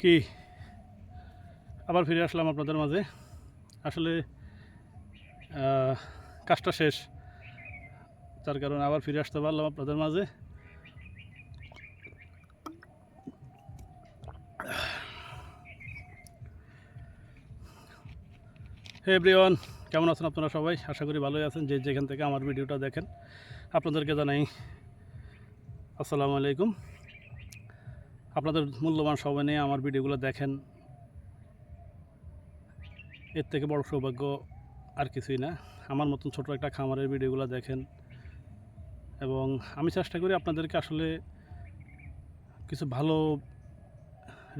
কি? আবার ফিরে আসলাম আপনাদের মাঝে। আসলে কাজটা শেষ। তার কারণে আবার ফিরে আসতে পারলাম আপনাদের মাঝে। হে এভরিওয়ান, কেমন আছেন আপনারা সবাই? আশা করি ভালোই আছেন। যে যেখান থেকে আমার ভিডিওটা দেখেন, আপনাদেরকে জানাই আসসালামু আলাইকুম। আপনাদের মূল্যবান সময় নিয়ে আমার ভিডিওগুলো দেখেন। এর থেকে বড় সৌভাগ্য আর কিছুই না। আমার মতন ছোট একটা খামারের ভিডিওগুলো দেখেন। এবং আমি চেষ্টা করি আপনাদেরকে আসলে কিছু ভালো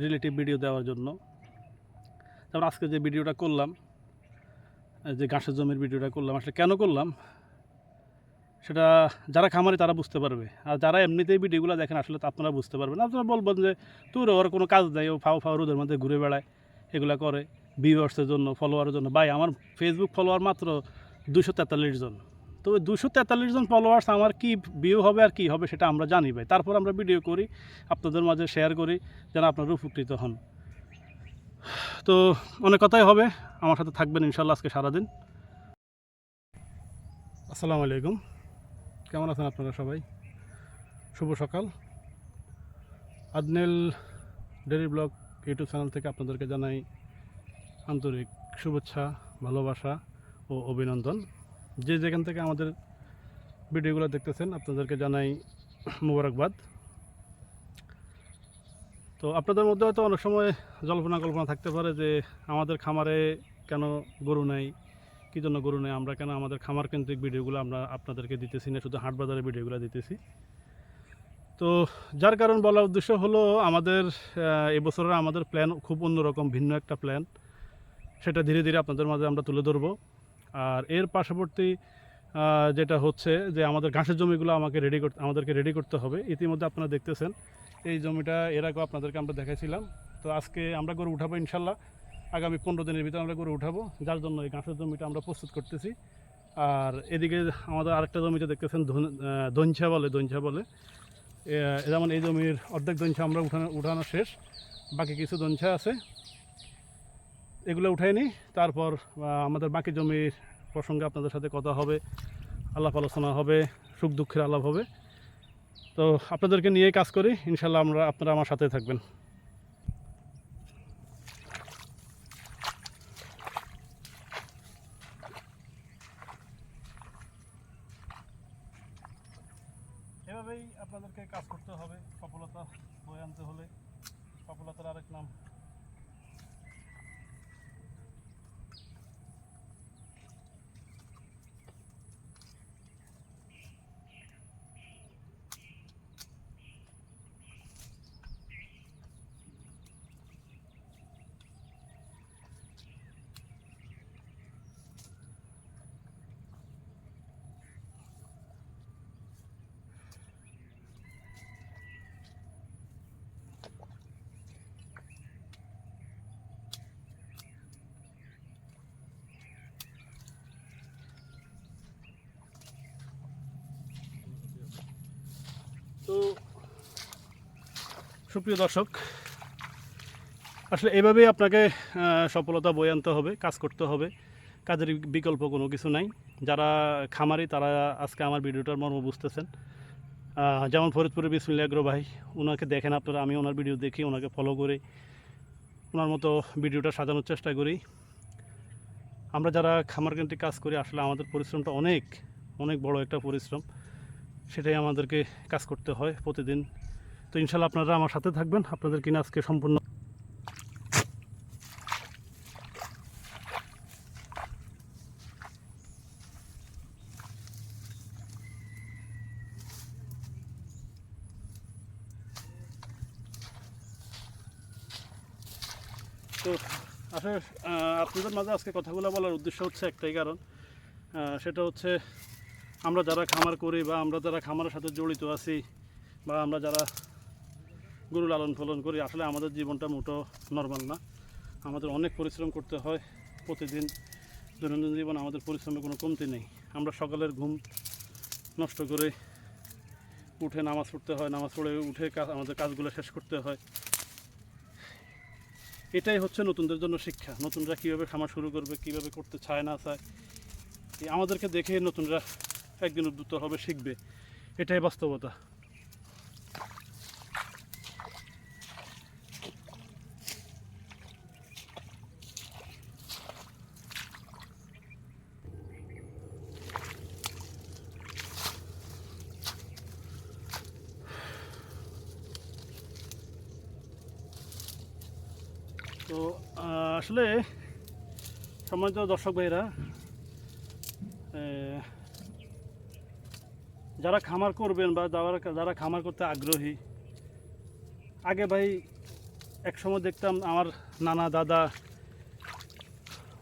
রিলেটিভ ভিডিও দেওয়ার জন্য। যেমন আজকে যে ভিডিওটা করলাম যে ঘাসের জমির ভিডিওটা করলাম, আসলে কেন করলাম? সেটা যারা খামারি তারা বুঝতে পারবে। আর যারা এমনিতেই ভিডিওগুলো দেখেন, আসলে আপনারা বুঝতে পারবেন। আপনারা বলবেন যে, তোর ওর কোনো কাজ নেই, ও ফাও ফাও রোদের মধ্যে ঘুরে বেড়ায়, এগুলো করে ভিউয়ার্সের জন্য ফলোয়ারের জন্য। ভাই, আমার ফেসবুক ফলোয়ার মাত্র দুশো তেতাল্লিশ জন। তো ওই দুশো তেতাল্লিশ জন ফলোয়ার্স আমার কি ভিউ হবে আর কি হবে সেটা আমরা জানি ভাই। তারপর আমরা ভিডিও করি, আপনাদের মাঝে শেয়ার করি, যেন আপনারা উপকৃত হন। তো অনেক কথাই হবে। আমার সাথে থাকবেন ইনশাল্লাহ আজকে সারাদিন। আসসালামু আলাইকুম। কেমন আছেন আপনারা সবাই? শুভ সকাল। আদনেল ডেরি ব্লগ ইউটিউব চ্যানেল থেকে আপনাদেরকে জানাই আন্তরিক শুভেচ্ছা, ভালোবাসা ও অভিনন্দন। যে যেখান থেকে আমাদের ভিডিওগুলো দেখতেছেন, আপনাদেরকে জানাই মুবারকবাদ। তো আপনাদের মধ্যে হয়তো অনেক সময় জল্পনা কল্পনা থাকতে পারে যে আমাদের খামারে কেন গরু নেই? কী জন্য গরু নেই? আমরা কেন আমাদের খামার কেন্দ্রিক ভিডিওগুলো আমরা আপনাদেরকে দিতেছি না, শুধু হাট বাজারের ভিডিওগুলো দিতেছি। তো যার কারণ বলার উদ্দেশ্য হলো, আমাদের এবছরের আমাদের প্ল্যান খুব অন্যরকম, ভিন্ন একটা প্ল্যান সেটা ধীরে ধীরে আপনাদের মাঝে আমরা তুলে ধরবো। আর এর পার্শ্ববর্তী যেটা হচ্ছে যে আমাদের ঘাসের জমিগুলো আমাকে রেডি করতে, আমাদেরকে রেডি করতে হবে। ইতিমধ্যে আপনারা দেখতেছেন, এই জমিটা এর আগেও আপনাদেরকে আমরা দেখাইছিলাম। তো আজকে আমরা গরু উঠাবো ইনশাল্লাহ। আগামী পনেরো দিনের ভিতরে আমরা গরু উঠাবো যার জন্য এই ঘাসের জমিটা আমরা প্রস্তুত করতেছি। আর এদিকে আমাদের আরেকটা জমিতে দেখতেছেন ধন- আহ, দঞ্ছা বলে দঞ্ছা বলে। যেমন এই জমির অর্ধেক দঞ্ছা আমরা উঠানো উঠানো শেষ বাকি কিছু দঞ্ছা আছে। এগুলো উঠাই নিই তারপর আমাদের বাকি জমির প্রসঙ্গে আপনাদের সাথে কথা হবে আলাপ আলোচনা হবে সুখ দুঃখের আলাপ হবে। তো আপনাদেরকে নিয়ে কাজ করি ইনশাল্লাহ আমরা আপনারা আমার সাথে থাকবেন। এভাবেই আপনাদেরকে কাজ করতে হবে সফলতা বয়ে আনতে হলে। সফলতার আরেক নাম সুপ্রিয় দর্শক, আসলে এভাবেই আপনাকে সফলতা বয়ে আনতে হবে, কাজ করতে হবে, কাজের বিকল্প কোনো কিছু নাই। যারা খামারি, তারা আজকে আমার ভিডিওটার মর্ম বুঝতেছেন। যেমন ফরিদপুরের বিসমিল্লা আগ্রহ ভাই ওনাকে দেখেন আপনারা, আমি ওনার ভিডিও দেখি, ওনাকে ফলো করে, ওনার মতো ভিডিওটা সাজানোর চেষ্টা করি। আমরা যারা খামার কেন্দ্রিক কাজ করি, আসলে আমাদের পরিশ্রমটা অনেক অনেক বড় একটা পরিশ্রম। সেটাই আমাদেরকে কাজ করতে হয় প্রতিদিন। তো ইনশাল্লাহ আপনারা আমার সাথে থাকবেন। আপনাদের কিনা আজকে সম্পূর্ণ তো, আসলে আপনাদের মাঝে আজকে কথাগুলো বলার উদ্দেশ্য হচ্ছে একটাই কারণ। সেটা হচ্ছে আমরা যারা খামার করি বা আমরা যারা খামারের সাথে জড়িত আছি বা আমরা যারা গরু লালন পালন করি, আসলে আমাদের জীবনটা মোটো নর্মাল না। আমাদের অনেক পরিশ্রম করতে হয়, প্রতিদিন দৈনন্দিন জীবন আমাদের পরিশ্রমের কোনো কমতি নেই। আমরা সকালের ঘুম নষ্ট করে উঠে নামাজ পড়তে হয়, নামাজ পড়ে উঠে কাজ আমাদের কাজগুলো শেষ করতে হয়। এটাই হচ্ছে নতুনদের জন্য শিক্ষা। নতুনরা কীভাবে খামার শুরু করবে, কীভাবে করতে চায় না চায় আমাদেরকে দেখে নতুনরা একদিন উদ্যুত হবে, শিখবে। এটাই বাস্তবতা তো আহ, আসলে সম্মানিত দর্শক ভাইরা যারা খামার করবেন বা যারা যারা খামার করতে আগ্রহী, আগে ভাই এক সময় দেখতাম আমার নানা দাদা,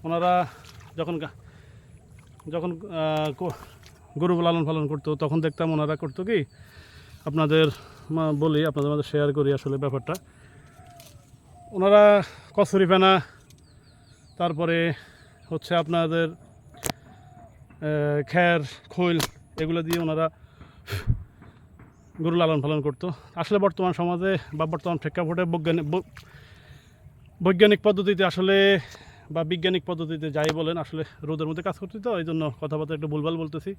ওনারা যখন যখন গরু লালন পালন করতো, তখন দেখতাম ওনারা করতো কি, আপনাদের বলি, আপনাদের মধ্যে শেয়ার করি আসলে ব্যাপারটা। ওনারা কচুরি ফেনা তারপরে হচ্ছে আপনাদের খ্যার খৈল এগুলো দিয়ে ওনারা গরু লালন পালন করতো। আসলে বর্তমান সমাজে বা বর্তমান প্রেক্ষাপটে বৈজ্ঞানিক বৈজ্ঞানিক পদ্ধতিতে আসলে বা বিজ্ঞানিক পদ্ধতিতে যাই বলেন আসলে রোদের মধ্যে কাজ করছি তো এই জন্য কথাবার্তা একটু ভুলভাল বলতেছি,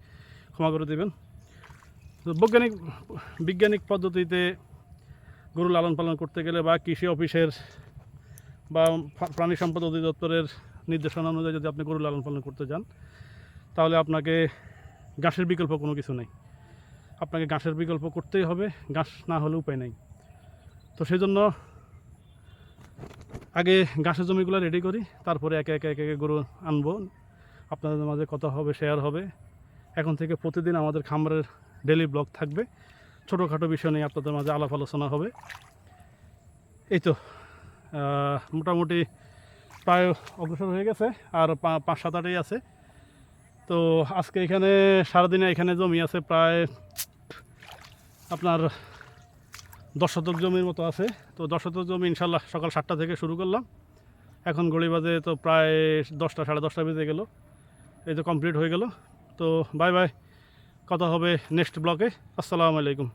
ক্ষমা করে দেবেন। তো বৈজ্ঞানিক, বিজ্ঞানিক পদ্ধতিতে গরু লালন পালন করতে গেলে বা কৃষি অফিসের বা প্রাণী সম্পদ অধিদপ্তরের নির্দেশনা অনুযায়ী যদি আপনি গরু লালন পালন করতে যান, তাহলে আপনাকে ঘাসের বিকল্প কোনো কিছু নেই। আপনাকে ঘাসের বিকল্প করতেই হবে, ঘাস না হলে উপায় নেই। তো সেই জন্য আগে ঘাসের জমিগুলো রেডি করি, তারপরে একে একে একে একে গরু আনব। আপনাদের মাঝে কথা হবে শেয়ার হবে। এখন থেকে প্রতিদিন আমাদের খামারের ডেলি ব্লগ থাকবে। ছোটোখাটো বিষয় নিয়ে আপনাদের মাঝে আলাপ আলোচনা হবে। এই তো। মোটামুটি প্রায় অগ্রসর হয়ে গেছে, আর পাঁচ সাত আটই আছে। তো আজকে এখানে, সারাদিনে এখানে জমি আছে প্রায় আপনার দশ শতক জমির মতো আছে। তো দশ শতক জমি ইনশাল্লাহ সকাল সাতটা থেকে শুরু করলাম। এখন গড়ি বাজে তো প্রায় দশটা, সাড়ে দশটা বেজে গেল। এই তো কমপ্লিট হয়ে গেল। তো বাই বাই, কথা হবে নেক্সট ব্লকে আসসালামু আলাইকুম।